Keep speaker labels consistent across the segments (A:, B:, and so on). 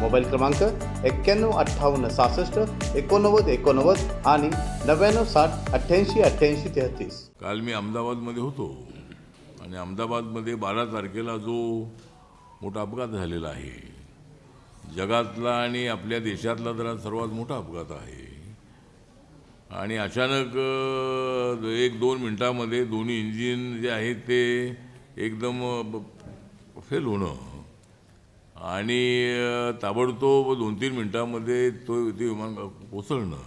A: Mobile क्रमांक एक्क्याण्णव अठ्ठावन्न सहासष्ट एकोणनव्वद एकोणनव्वद आणि नव्याण्णव साठ अठ्ठ्याऐंशी अठ्ठ्याऐंशी तेहतीस.
B: काल मी अहमदाबादमध्ये होतो आणि अहमदाबादमध्ये बारा तारखेला जो मोठा अपघात झालेला आहे जगातला आणि आपल्या देशातला जरा सर्वात मोठा अपघात आहे. आणि अचानक एक दोन मिनटामध्ये दोन्ही इंजिन जे आहेत ते एकदम फेल होणं आणि ताबडतोब दोन तीन मिनटामध्ये तो ते विमान कोसळणं.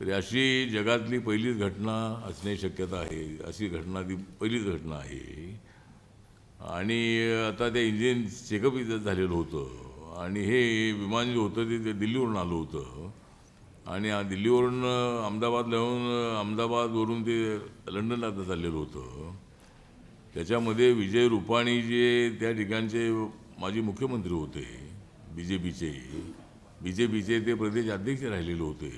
B: तरी अशी जगातली पहिलीच घटना असण्याची शक्यता आहे. अशी घटना ती पहिलीच घटना आहे. आणि आता ते इंजिन चेकअप झालेलं होतं. आणि हे विमान जे होतं ते- ते दिल्लीवरून आलं होतं. आणि दिल्लीवरून अहमदाबादला येऊन अहमदाबादवरून ते लंडनला आता चाललेलं होतं. त्याच्यामध्ये विजय रुपाणी जे त्या ठिकाणचे माजी मुख्यमंत्री होते बी जे पीचे बी जे पीचे ते प्रदेश अध्यक्ष राहिलेले होते.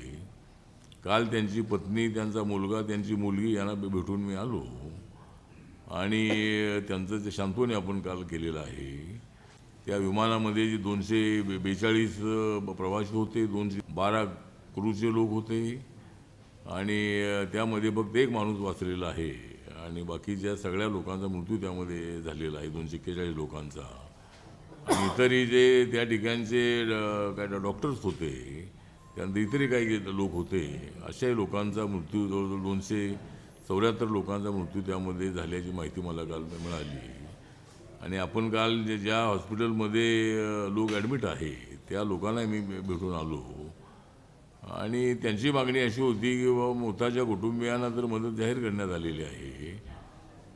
B: काल त्यांची पत्नी त्यांचा मुलगा त्यांची मुलगी यांना भेटून मी आलो. आणि त्यांचं जे सांत्वने आपण काल केलेलं आहे त्या विमानामध्ये जे दोनशे बे बेचाळीस प्रवासी होते दोनशे बारा क्रूचे लोक होते. आणि त्यामध्ये फक्त एक माणूस वाचलेला आहे. आणि बाकीच्या सगळ्या लोकांचा मृत्यू त्यामध्ये झालेला आहे दोनशे एक्केचाळीस लोकांचा. इतरही जे त्या ठिकाणचे काय डॉक्टर्स होते त्यानंतर इतरही काही लोक होते अशाही लोकांचा मृत्यू जवळजवळ दोनशे चौऱ्याहत्तर लोकांचा मृत्यू त्यामध्ये झाल्याची माहिती मला काल मिळाली. आणि आपण काल जे ज्या हॉस्पिटलमध्ये लोक ॲडमिट आहे त्या लोकांना मी भेटून आलो. आणि त्यांची मागणी अशी होती की बाबा मृताच्या कुटुंबियांना तर मदत जाहीर करण्यात आलेली आहे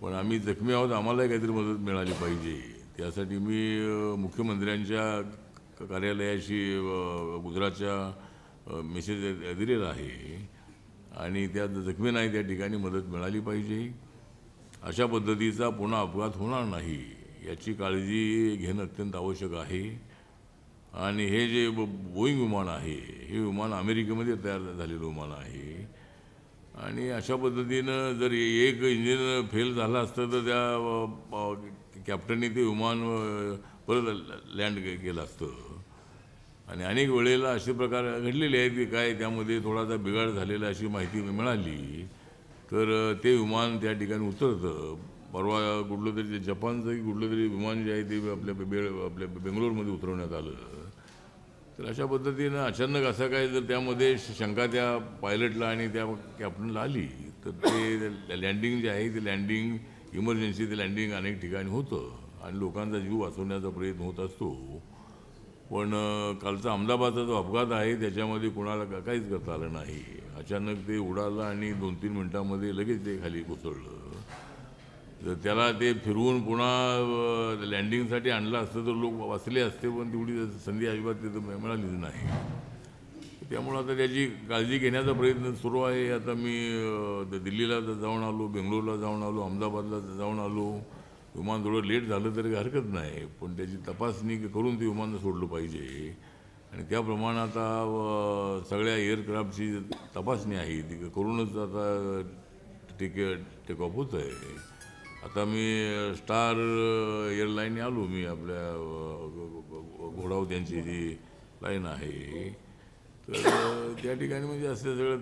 B: पण आम्ही जखमी आहोत आम्हालाही काहीतरी मदत मिळाली पाहिजे. त्यासाठी मी मुख्यमंत्र्यांच्या कार्यालयाशी गुजरातच्या मेसेज दिलेला आहे. आणि त्या जखमींनाही त्या ठिकाणी मदत मिळाली पाहिजे. अशा पद्धतीचा पुन्हा अपघात होणार नाही याची काळजी घेणं अत्यंत आवश्यक आहे. आणि हे जे ब- बोईंग विमान आहे हे विमान अमेरिकेमध्ये तयार झालेलं विमान आहे. आणि अशा पद्धतीनं जर एक इंजिन फेल झालं असतं तर त्या कॅप्टनने ते विमान परत लँड केलं असतं. आणि अनेक वेळेला असे प्रकार घडलेले आहेत की काय त्यामध्ये थोडासा बिघाड झालेला अशी माहिती मिळाली. तर ते विमान त्या ठिकाणी उतरतं. परवा कुठलं तरी ते जपानचं की कुठलं तरी विमान जे आहे ते आपल्या बे आपल्या बेंगलोरमध्ये उतरवण्यात आलं. तर अशा पद्धतीनं अचानक असं काय जर त्यामध्ये श- शंका त्या पायलटला आणि त्या कॅप्टनला आली तर ते लँडिंग जे आहे ते लँडिंग इमर्जन्सी ते लँडिंग अनेक ठिकाणी होतं आणि लोकांचा जीव वाचवण्याचा प्रयत्न होत असतो. पण कालचा अहमदाबादचा जो अपघात आहे त्याच्यामध्ये कोणाला का- काहीच करता आलं नाही. अचानक ते उडालं आणि दोन तीन मिनटामध्ये लगेच ते खाली कोसळलं. तर त्याला ते फिरवून पुन्हा लँडिंगसाठी आणलं असतं तर लोक वाचले असते पण तेवढी संधी अजिबात तिथं मिळालीच नाही. त्यामुळं आता त्याची काळजी घेण्याचा प्रयत्न सुरू आहे. आता मी दिल्लीला जाऊन आलो बेंगलोरला जाऊन आलो अहमदाबादला जाऊन आलो. विमान थोडं लेट झालं तरी हरकत नाही पण त्याची तपासणी करून ते विमान सोडलं पाहिजे. आणि त्याप्रमाणे आता सगळ्या एअरक्राफ्टची तपासणी आहे. ती करूनच आता टेक टेक ऑफ होत आहे आता मी स्टार एअरलाईनने आलो. मी आपल्या घोडाव त्यांची जी लाईन आहे तर त्या ठिकाणी म्हणजे असं सगळं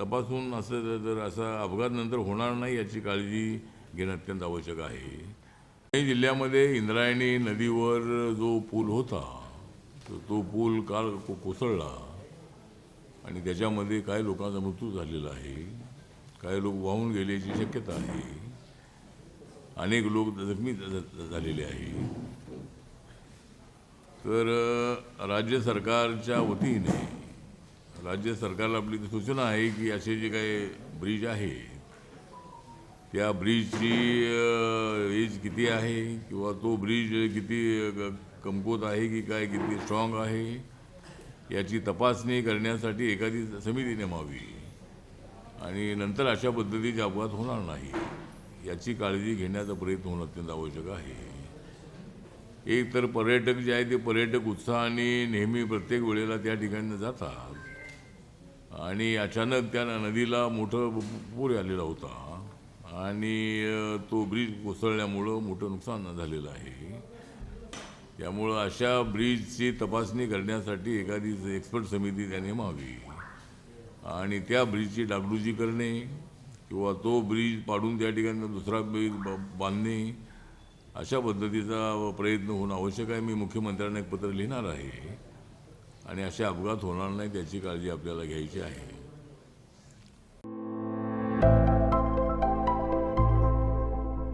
B: तपासून असं जर- असा अपघात नंतर होणार नाही याची काळजी घेणं अत्यंत आवश्यक आहे. काही जिल्ह्यामध्ये इंद्रायणी नदीवर जो पूल होता तर तो पूल काल को कोसळला आणि त्याच्यामध्ये काही लोकांचा मृत्यू झालेला आहे. काही लोक वाहून गेल्याची शक्यता आहे. अनेक लोक जखमी झालेले आहे. तर राज्य सरकारच्या वतीने राज्य सरकारला आपली सूचना आहे की असे जे काही ब्रिज आहे त्या ब्रिजची एज किती आहे किंवा तो ब्रिज किती कमकुवत आहे की काय किती स्ट्रॉंग आहे याची तपासणी करण्यासाठी एखादी समिती नेमावी आणि नंतर अशा पद्धतीचे अपघात होणार नाही याची काळजी घेण्याचा प्रयत्न होणं अत्यंत आवश्यक आहे. एक तर पर्यटक जे आहे ते पर्यटक उत्साहाने नेहमी प्रत्येक वेळेला त्या ठिकाणी जातात. आणि अचानक त्या नदीला मोठं पूर आलेला होता. आणि तो ब्रिज कोसळल्यामुळं मोठं नुकसान झालेलं आहे. त्यामुळं अशा ब्रिजची तपासणी करण्यासाठी एखादी एक्सपर्ट समिती त्या नेमावी आणि त्या ब्रिजची डागडुजी करणे किंवा तो ब्रिज पाडून त्या ठिकाणी दुसरा ब्रिज ब- बांधणे अशा पद्धतीचा प्रयत्न होणं आवश्यक आहे. मी मुख्यमंत्र्यांना एक पत्र लिहिणार आहे. आणि असे अपघात होणार नाही त्याची काळजी आपल्याला घ्यायची आहे.